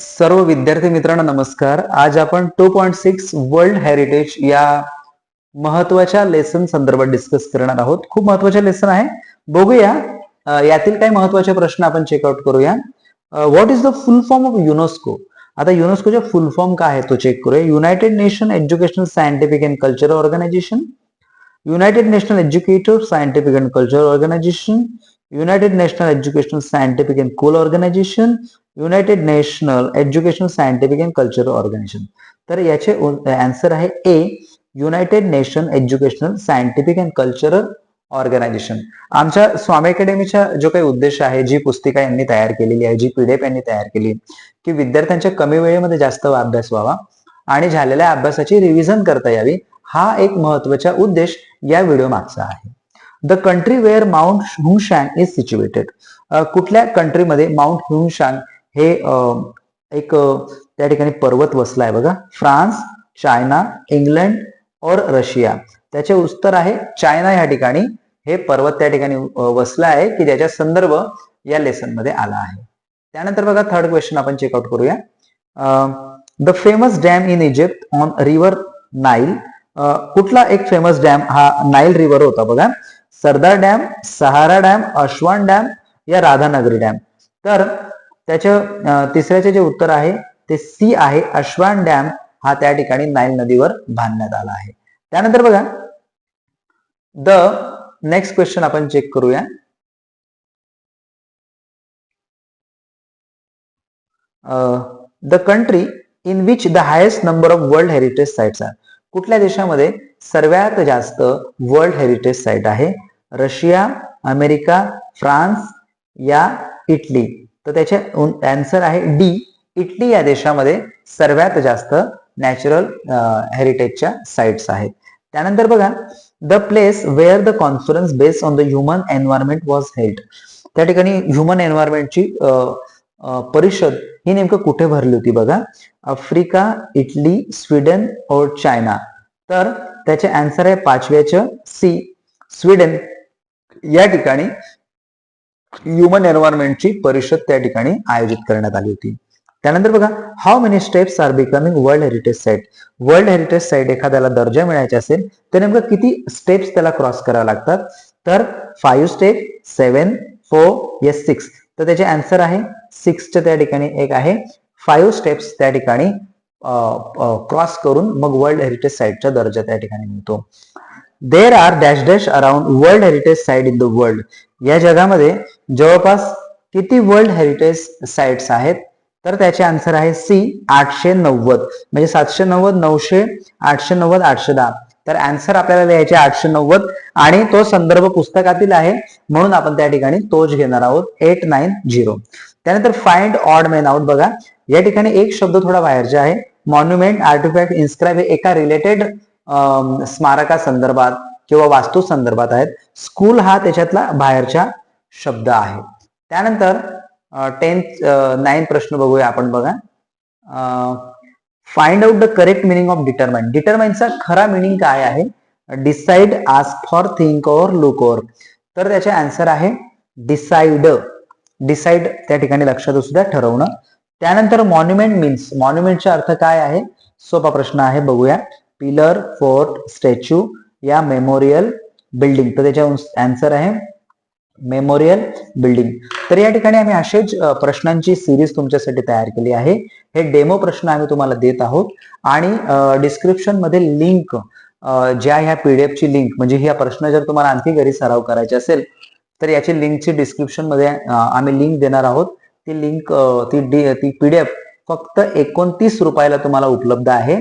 सर्व विद्यार्थी मित्रांनो नमस्कार. आज आपण two point six world heritage या महत्त्वाच्या लेसन संदर्भात डिस्कस करणार आहोत. खूप महत्त्वाचे लेसन आहे. बघूया यातील काही महत्त्वाचे प्रश्न आपण चेकआउट करूया. What is the full form of UNESCO आता युनेस्कोच्या फुल फॉर्म काय आहे तो चेक करूया. United nation educational scientific and cultural organization united national educative scientific and cultural organization united national educational scientific and cultural organization united national educational scientific and cultural organization तर याचे answer आहे A united nation educational scientific and cultural organization आमच्या स्वामी अकॅडमीचा जो काही उद्देश आहे जी पुस्तिका यांनी तयार केलेली आहे जी पीडीएफ यांनी तयार केली की विद्यार्थ्यांच्या कमी वेळेमध्ये जास्त अभ्यास व्हावा आणि झालेल्या अभ्यासाची रिव्हिजन करता यावी हा एक महत्त्वाचा उद्देश या व्हिडिओ मागचा आहे. The country where mount Huangshan is situated कुठल्या कंट्रीमध्ये माउंट हुंशांग हे एक त्या ठिकाणी पर्वत वसला आहे बघा. फ्रान्स चायना इंग्लंड और रशिया. त्याचे उत्तर आहे चायना या ठिकाणी. हे पर्वत त्या ठिकाणी वसला आहे की ज्याचा संदर्भ या लेसनमध्ये आला आहे. त्यानंतर बघा थर्ड क्वेश्चन आपण चेकआउट करूया. The famous dam in Egypt on river Nile कुठला एक फेमस डॅम हा नाईल रिव्हर होता बघा. Sardar dam Sahara dam Aswan dam या राधानगरी डॅम. तर त्याच्या तिसऱ्याचे जे उत्तर आहे ते सी आहे. अश्वान डॅम हा त्या ठिकाणी नाईल नदीवर बांधण्यात आला आहे. त्यानंतर बघा द नेक्स्ट क्वेश्चन आपण चेक करूया. The country in which the highest number of world heritage sites are. कुठल्या देशामध्ये सर्वात जास्त वर्ल्ड हेरिटेज साईट आहे? रशिया अमेरिका फ्रान्स या इटली. तर त्याचे अँसर आहे डी इटली या देशामध्ये सर्वात जास्त नॅचरल हेरिटेजच्या साईट्स आहेत. त्यानंतर बघा the place where the conference based on the human environment was held त्या ठिकाणी ह्युमन एन्व्हायरमेंटची परिषद ही नेमकं कुठे भरली होती बघा? आफ्रिका इटली स्वीडन और चायना. तर त्याचे आन्सर आहे पाचव्याचं सी स्वीडन. या ठिकाणी ह्युमन एन्व्हायरमेंटची परिषद त्या ठिकाणी आयोजित करण्यात आली होती. त्यानंतर बघा how many steps are becoming world heritage site world heritage site एखाद्याला दर्जा मिळायचा असेल तर नेमकं किती स्टेप्स त्याला क्रॉस करावे लागतात? तर five step seven four yes six तर त्याचे आन्सर आहे सिक्सच्या त्या ठिकाणी एक आहे. फाईव्ह स्टेप्स त्या ठिकाणी क्रॉस करून मग वर्ल्ड हेरिटेज साईटचा दर्जा त्या ठिकाणी मिळतो. There are dash dash around world heritage site in the world या जगामध्ये जवळपास किती वर्ल्ड हेरिटेज साईट्स आहेत? तर त्याचे आन्सर आहे सी आठशे नव्वद. म्हणजे सातशे नव्वद नऊशे आठशे नव्वद आठशे दहा. तर आन्सर आपल्याला लिहायचे आठशे नव्वद आणि तो संदर्भ पुस्तकातील आहे. म्हणून आपण त्या ठिकाणी तोच घेणार आहोत एट नाईन झिरो त्यानंतर फाइंड ऑड मेन आउट बघा. या ठिकाणी एक शब्द थोडा बाहेरचा आहे. मॉन्युमेंट आर्टिफॅक्ट इन्स्क्राईब हे एका रिलेटेड स्मारका संदर्भात किंवा वास्तू संदर्भात आहेत. स्कूल हा त्याच्यातला बाहेरचा शब्द आहे. त्यानंतर टेन्थ नाईन प्रश्न बघूया आपण बघा. Find out the correct meaning of determine डिटरमाइनचा खरा मिनिंग काय आहे? Decide ask for think or look or तर त्याचे आन्सर आहे डिसाइड डिसाइड त्या ठिकाणी लक्षात असू द्या ठरवणं. त्यानंतर मॉन्युमेंट मीन्स मॉन्युमेंटचा अर्थ काय आहे? सोपा प्रश्न आहे बघूया. पिलर फोर्ट स्टॅच्यू या मेमोरियल बिल्डिंग. तर त्याच्या आन्सर आहे मेमोरियल बिल्डिंग. तर या ठिकाणी आम्ही असेच प्रश्नांची सिरीज तुमच्यासाठी तयार केली आहे. हे डेमो प्रश्न आम्ही तुम्हाला देत आहोत. आणि डिस्क्रिप्शनमध्ये लिंक ज्या ह्या पीडीएफची लिंक म्हणजे ह्या प्रश्न जर तुम्हाला आणखी घरी सराव करायचे असेल तर याची लिंकची डिस्क्रिप्शनमध्ये आम्ही लिंक देणार आहोत. ती लिंक ती डी- ती पीडीएफ फक्त एकोणतीस रुपयाला तुम्हाला उपलब्ध आहे.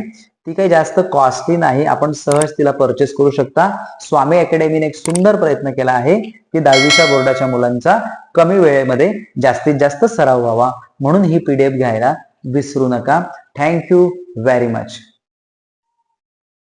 ती काही जास्त कॉस्टली नाही. आपण सहज तिला परचेस करू शकता. स्वामी अकॅडमीने एक सुंदर प्रयत्न केला आहे की दहावीच्या बोर्डाच्या मुलांचा कमी वेळेमध्ये जास्तीत जास्त सराव व्हावा. म्हणून ही पीडीएफ घ्यायला विसरू नका. Thank you very much